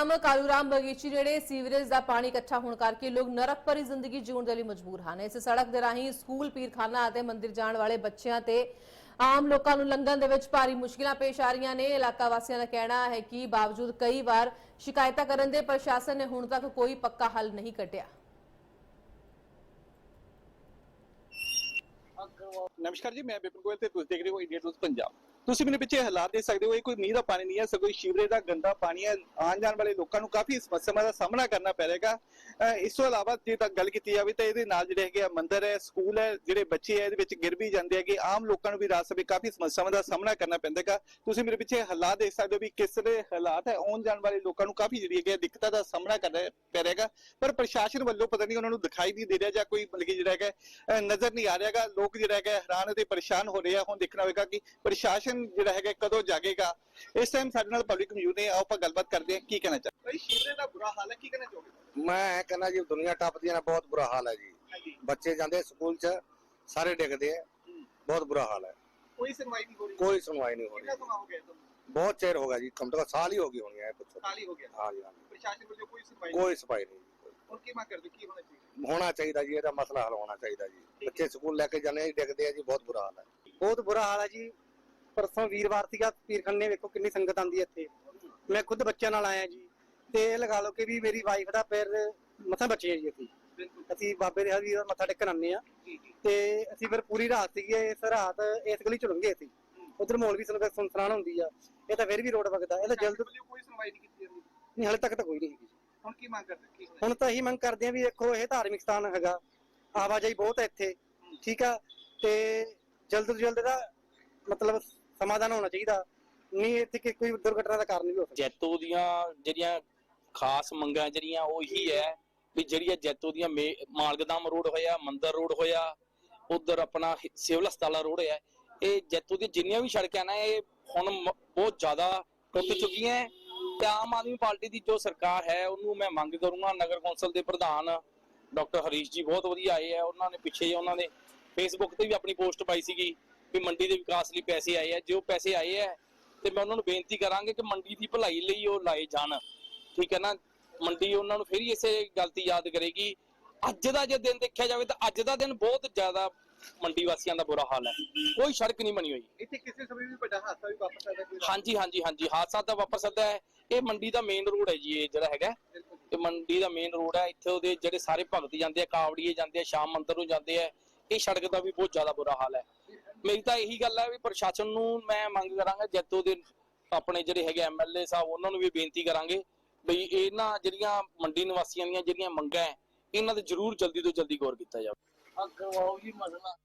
ਨਾਮ ਕਾਲੂਰਾਮ ਬਗੀਚੀ ਜਿਹੜੇ ਸੀਵਰੇਜ ਦਾ ਪਾਣੀ ਇਕੱਠਾ ਹੋਣ ਕਰਕੇ ਲੋਕ ਨਰਕ ਭਰੀ ਜ਼ਿੰਦਗੀ ਜਿਉਣ ਦੇ ਲਈ ਮਜਬੂਰ ਹਨ। ਇਸ ਸੜਕ ਦੇ ਰਾਹੀਂ ਸਕੂਲ, ਪੀਰਖਾਨਾ ਅਤੇ ਮੰਦਿਰ ਜਾਣ ਵਾਲੇ ਬੱਚਿਆਂ ਤੇ ਆਮ ਲੋਕਾਂ ਨੂੰ ਲੰਘਣ ਦੇ ਵਿੱਚ ਭਾਰੀ ਮੁਸ਼ਕਿਲਾਂ ਪੇਸ਼ ਆ ਰਹੀਆਂ ਨੇ। ਇਲਾਕਾ ਵਾਸੀਆਂ ਦਾ ਕਹਿਣਾ ਹੈ ਕਿ ਬਾਵਜੂਦ ਕਈ ਵਾਰ ਸ਼ਿਕਾਇਤਾਂ ਕਰਨ ਦੇ ਪ੍ਰਸ਼ਾਸਨ ਨੇ ਹੁਣ ਤੱਕ ਕੋਈ ਪੱਕਾ ਹੱਲ ਨਹੀਂ ਕੱਢਿਆ। ਨਮਸਕਾਰ ਜੀ, ਮੈਂ ਬਿਪਨ ਗੋਇਲ ਤੇ ਤੁਸੀਂ ਦੇਖ ਰਹੇ ਹੋ ਇੰਡੀਆ ਟੂਸ ਪੰਜਾਬ। ਤੁਸੀਂ ਮੇਰੇ ਪਿੱਛੇ ਹਾਲਾਤ ਦੇਖ ਸਕਦੇ ਹੋ, ਇਹ ਕੋਈ ਮੀਂਹ ਦਾ ਪਾਣੀ ਨਹੀਂ ਹੈ, ਸਗੋਂ ਸ਼ਿਵਰੇ ਦਾ ਗੰਦਾ ਪਾਣੀ ਹੈ। ਆਉਣ ਜਾਣ ਵਾਲੇ ਲੋਕਾਂ ਨੂੰ ਕਾਫੀ ਸਮੱਸਿਆਵਾਂ ਦਾ ਸਾਹਮਣਾ ਕਰਨਾ ਪੈ ਰਿਹਾ ਇਸ ਤੋਂ ਇਲਾਵਾ ਜੇ ਤਾਂ ਗੱਲ ਕੀਤੀ ਜਾਵੇ ਤਾਂ ਇਹਦੇ ਨਾਲ ਜਿਹੜੇ ਹੈਗੇ ਆ ਮੰਦਿਰ ਹੈ, ਸਕੂਲ ਹੈ, ਜਿਹੜੇ ਬੱਚੇ ਹੈ ਇਹਦੇ ਵਿੱਚ ਗਿਰ ਵੀ ਜਾਂਦੇ ਹੈਗੇ। ਆਮ ਲੋਕਾਂ ਨੂੰ ਵੀ ਰਾਤ ਸਮੇਂ ਕਾਫੀ ਸਮੱਸਿਆਵਾਂ ਦਾ ਸਾਹਮਣਾ ਕਰਨਾ ਪੈਂਦਾ ਹੈਗਾ ਤੁਸੀਂ ਮੇਰੇ ਪਿੱਛੇ ਹਾਲਾਤ ਦੇਖ ਸਕਦੇ ਹੋ ਵੀ ਕਿਸ ਦੇ ਹਾਲਾਤ ਹੈ। ਆਉਣ ਜਾਣ ਵਾਲੇ ਲੋਕਾਂ ਨੂੰ ਕਾਫੀ ਜਿਹੜੀ ਹੈਗੀ ਆ ਦਿੱਕਤਾਂ ਦਾ ਸਾਹਮਣਾ ਕਰਨਾ ਪੈ ਰਿਹਾ ਹੈਗਾ ਪਰ ਪ੍ਰਸ਼ਾਸਨ ਵੱਲੋਂ ਪਤਾ ਨਹੀਂ ਉਹਨਾਂ ਨੂੰ ਦਿਖਾਈ ਨਹੀਂ ਦੇ ਰਿਹਾ ਜਾਂ ਕੋਈ ਮਤਲਬ ਕਿ ਜਿਹੜਾ ਹੈਗਾ ਨਜ਼ਰ ਨਹੀਂ ਆ ਰਿਹਾ ਹੈਗਾ। ਲੋਕ ਜਿਹੜਾ ਹੈਗਾ ਹੈਰਾਨ ਅਤੇ ਪਰੇਸ਼ਾਨ ਹੋ ਰਹੇ ਆ। ਹੁਣ ਦੇਖਣਾ ਹੋਵੇਗਾ ਕਿ ਪ੍ਰਸ਼ਾਸਨ ਜਿਹੜਾ ਹੈਗਾ ਕਦੋਂ ਜਾਗੇਗਾ? ਇਸ ਟਾਈਮ ਸਾਡੇ ਨਾਲ ਪਬਲਿਕ ਮੌਜੂਦ ਨੇ ਆਓ ਆਪਾਂ ਗੱਲਬਾਤ ਕਰਦੇ ਹਾਂ ਕੀ ਕਹਿਣਾ ਚਾਹੁੰਦੇ ਭਾਈ ਸ਼ੀਰੇ ਦਾ ਬੁਰਾ ਹਾਲ ਹੈ ਕੀ ਕਹਿਣਾ ਚਾਹੋਗੇ? ਮੈਂ ਇਹ ਕਹਿੰਦਾ ਜੀ ਦੁਨੀਆ ਟੱਪਦੀ ਹੈ ਨਾ ਬਹੁਤ ਬੁਰਾ ਹਾਲ ਹੈ ਜੀ। ਬੱਚੇ ਜਾਂਦੇ ਸਕੂਲ 'ਚ ਸਾਰੇ ਡਿੱਗਦੇ ਆ। ਬਹੁਤ ਬੁਰਾ ਹਾਲ ਹੈ। ਕੋਈ ਸੁਣਵਾਈ ਨਹੀਂ ਹੋ ਰਹੀ। ਕੋਈ ਸੁਣਵਾਈ ਨਹੀਂ ਹੋ ਕਿੰਨਾ ਰਹੀ ਸਮਾਂ ਹੋ ਗਿਆ ਤੁਹਾਨੂੰ? ਬਹੁਤ ਚਿਰ ਹੋ ਗਿਆ ਜੀ ਕਮ ਤੋਂ ਕਮ ਸਾਲ ਹੀ ਹੋ ਗਈ ਹੋਣੀ ਹੈ ਪੁੱਛੋ। ਖਾਲੀ ਹੋ ਗਿਆ। ਹਾਂ ਜੀ ਹਾਂ। ਪ੍ਰਸ਼ਾਸਨ ਵੱਲੋਂ ਕੋਈ ਸੁਣਵਾਈ ਨਹੀਂ ਕੋਈ ਸਫ਼ਾਈ ਨਹੀਂ। ਹੁਣ ਕੀ ਮੰਗ ਕਰਦੇ ਹੋ? ਕੀ ਹੋਣਾ ਚਾਹੀਦਾ? ਹੋਣਾ ਚਾਹੀਦਾ ਜੀ ਇਹਦਾ ਮਸਲਾ ਹੱਲ ਹੋਣਾ ਚਾਹੀਦਾ ਜੀ। ਬੱਚੇ ਸਕੂਲ ਲੈ ਕੇ ਜਾਂਦੇ ਆ ਜੀ ਡਿੱਗਦੇ ਆ ਜੀ ਬਹੁਤ ਬੁਰਾ ਹਾਲ ਹੈ। ਬਹੁਤ ਬੁਰਾ ਹਾਲ ਹੈ ਜੀ। ਪਰਸੋਂ ਵੀਰਵਾਰ ਸੀਗਾ ਪੀਰਖੰਨੇ ਵੇਖੋ ਕਿੰਨੀ ਸੰਗਤ ਆਂਦੀ ਇੱਥੇ। ਮੈਂ ਖੁਦ ਬੱਚਿਆਂ ਨਾਲ ਆਇਆ ਜੀ ਤੇ ਇਹ ਲਗਾ ਲਓ ਕਿ ਵੀ ਮੇਰੀ ਵਾਈਫ ਦਾ ਪੈਰ ਮਸਾਂ ਬੱਚੇ ਆ ਜੀ ਅਸੀਂ। ਅਸੀਂ ਬਾਬੇ ਦੇ ਹਰੀ ਮੱਥਾ ਟੇਕਣ ਆਉਂਦੇ ਆ ਤੇ ਅਸੀਂ ਫਿਰ ਪੂਰੀ ਰਾਤ ਸੀਗੇ ਇਸ ਰਾਤ ਇਸ ਗਲੀ ਚ ਲੰਘੇ ਸੀ। ਉਧਰ ਮੋਲ ਵੀ ਸਾਨੂੰ ਸੁਨਸਰਾਨ ਹੁੰਦੀ ਆ। ਇਹ ਤਾਂ ਫਿਰ ਵੀ ਰੋਡ ਵਗਦਾ ਇਹ ਤਾਂ ਜਲਦ ਕੋਈ ਸੁਣਵਾਈ ਨਹੀਂ ਕੀਤੀ ਜਾਂਦੀ। ਨਹੀਂ ਹਲੇ ਤੱਕ ਤਾਂ ਕੋਈ ਨਹੀਂ। ਹੁਣ ਕੀ ਮੰਗ ਕਰਦੇ ਹੁਣ ਤਾਂ ਇਹੀ ਮੰਗ ਕਰਦੇ ਆ ਵੀ ਦੇਖੋ ਇਹ ਧਾਰਮਿਕ ਸਥਾਨ ਹੈਗਾ। ਆਵਾਜਾਈ ਬਹੁਤ ਹੈ ਇੱਥੇ। ਠੀਕ ਆ ਤੇ ਜਲਦ ਤੋਂ ਜਲਦ ਇਹਦਾ ਮਤਲਬ ਸਮਾਧਾਨ ਹੋਣਾ ਚਾਹੀਦਾ। ਨਹੀਂ, ਇੱਥੇ ਕਿ ਕੋਈ ਦੁਰਘਟਨਾ ਦਾ ਕਾਰਨ ਵੀ ਹੋ ਸਕਦਾ। ਜੈਤੋ ਦੀਆਂ ਜਿਹੜੀਆਂ ਖਾਸ ਮੰਗਾਂ ਜਿਹੜੀਆਂ, ਉਹ ਇਹੀ ਹੈ ਵੀ ਜਿਹੜੀਆਂ ਜੈਤੋ ਦੀਆਂ ਮਾਲਗਦਾਮ ਰੋਡ ਹੋਇਆ, ਮੰਦਰ ਰੋਡ ਹੋਇਆ, ਉਧਰ ਆਪਣਾ ਸਿਵਲ ਹਸਪਤਾਲ ਰੋਡ ਹੈ। ਇਹ ਜੈਤੋ ਦੀ ਜਿੰਨੀਆਂ ਵੀ ਸੜਕਾਂ ਨੇ, ਇਹ ਹੁਣ ਬਹੁਤ ਜ਼ਿਆਦਾ ਟੁੱਟ ਚੁੱਕੀਆਂ ਤੇ ਆਮ ਆਦਮੀ ਪਾਰਟੀ ਦੀ ਜੋ ਸਰਕਾਰ ਹੈ, ਉਹਨੂੰ ਮੈਂ ਮੰਗ ਕਰੂੰਗਾ, ਨਗਰ ਕੌਂਸਲ ਦੇ ਪ੍ਰਧਾਨ ਡਾਕਟਰ ਹਰੀਸ਼ ਜੀ ਬਹੁਤ ਵਧੀਆ ਆਏ ਆ ਉਹਨਾਂ ਨੇ ਪਿੱਛੇ ਉਹਨਾਂ ਨੇ ਫੇਸਬੁੱਕ ਤੇ ਵੀ ਆਪਣੀ ਪੋਸਟ ਪਾਈ ਸੀਗੀ। ਵੀ ਮੰਡੀ ਦੇ ਵਿਕਾਸ ਲਈ ਪੈਸੇ ਆਏ ਆ ਜੋ ਪੈਸੇ ਆਏ ਆ ਤੇ ਮੈਂ ਉਹਨਾਂ ਨੂੰ ਬੇਨਤੀ ਕਰਾਂਗੇ ਕਿ ਮੰਡੀ ਦੀ ਭਲਾਈ ਲਈ ਉਹ ਲਾਏ ਜਾਣ। ਠੀਕ ਹੈ ਨਾ? ਮੰਡੀ ਉਹਨਾਂ ਨੂੰ ਫਿਰ ਹੀ ਇਸੇ ਗੱਲ ਦੀ ਯਾਦ ਕਰੇਗੀ। ਅੱਜ ਦਾ ਜੇ ਦਿਨ ਦੇਖਿਆ ਜਾਵੇ ਤਾਂ ਅੱਜ ਦਾ ਦਿਨ ਬਹੁਤ ਜ਼ਿਆਦਾ ਮੰਡੀ ਵਾਸੀਆਂ ਦਾ ਬੁਰਾ ਹਾਲ ਹੈ। ਕੋਈ ਸੜਕ ਨਹੀਂ ਬਣੀ ਹੋਈ। ਇੱਥੇ ਕਿਸੇ ਸਮੇਂ ਵੀ ਵੱਡਾ ਹਾਦਸਾ ਵੀ ਵਾਪਰ ਸਕਦਾ ਹਾਂਜੀ ਹਾਂਜੀ ਹਾਂਜੀ। ਹਾਦਸਾ ਤਾਂ ਵਾਪਰ ਸਕਦਾ ਹੈ। ਇਹ ਮੰਡੀ ਦਾ ਮੇਨ ਰੋਡ ਹੈ ਜੀ ਇਹ ਜਿਹੜਾ ਹੈਗਾ। ਇਹ ਮੰਡੀ ਦਾ ਮੇਨ ਰੋਡ ਹੈ। ਇੱਥੇ ਉਹਦੇ ਜਿਹੜੇ ਸਾਰੇ ਭਗਤ ਜਾਂਦੇ ਆ ਕਾਵੜੀਏ ਜਾਂਦੇ ਆ ਸ਼ਾਮ ਮੰਦਰ ਨੂੰ ਜਾਂਦੇ ਆ। ਇਹ ਸੜਕ ਦਾ ਵੀ ਬਹੁਤ ਜ਼ਿਆਦਾ ਬੁਰਾ ਹਾਲ ਹੈ। ਮੇਰੀ ਤਾਂ ਇਹੀ ਗੱਲ ਹੈ ਵੀ ਪ੍ਰਸ਼ਾਸਨ ਨੂੰ ਮੈਂ ਮੰਗ ਕਰਾਂਗਾ ਜੈਤੋ ਦੇ ਆਪਣੇ ਜਿਹੜੇ ਹੈਗੇ ਐਮਐਲਏ ਸਾਹਿਬ, ਉਹਨਾਂ ਨੂੰ ਵੀ ਬੇਨਤੀ ਕਰਾਂਗੇ ਬਈ ਇਹਨਾਂ ਜਿਹੜੀਆਂ ਮੰਡੀ ਨਿਵਾਸੀਆਂ ਦੀਆਂ ਜਿਹੜੀਆਂ ਮੰਗਾਂ ਇਹਨਾਂ ਤੇ ਜ਼ਰੂਰ ਜਲਦੀ ਤੋਂ ਜਲਦੀ ਗੌਰ ਕੀਤਾ ਜਾਵੇ। ਆ ਕਰਵਾਓ ਜੀ ਮਸਲਾ।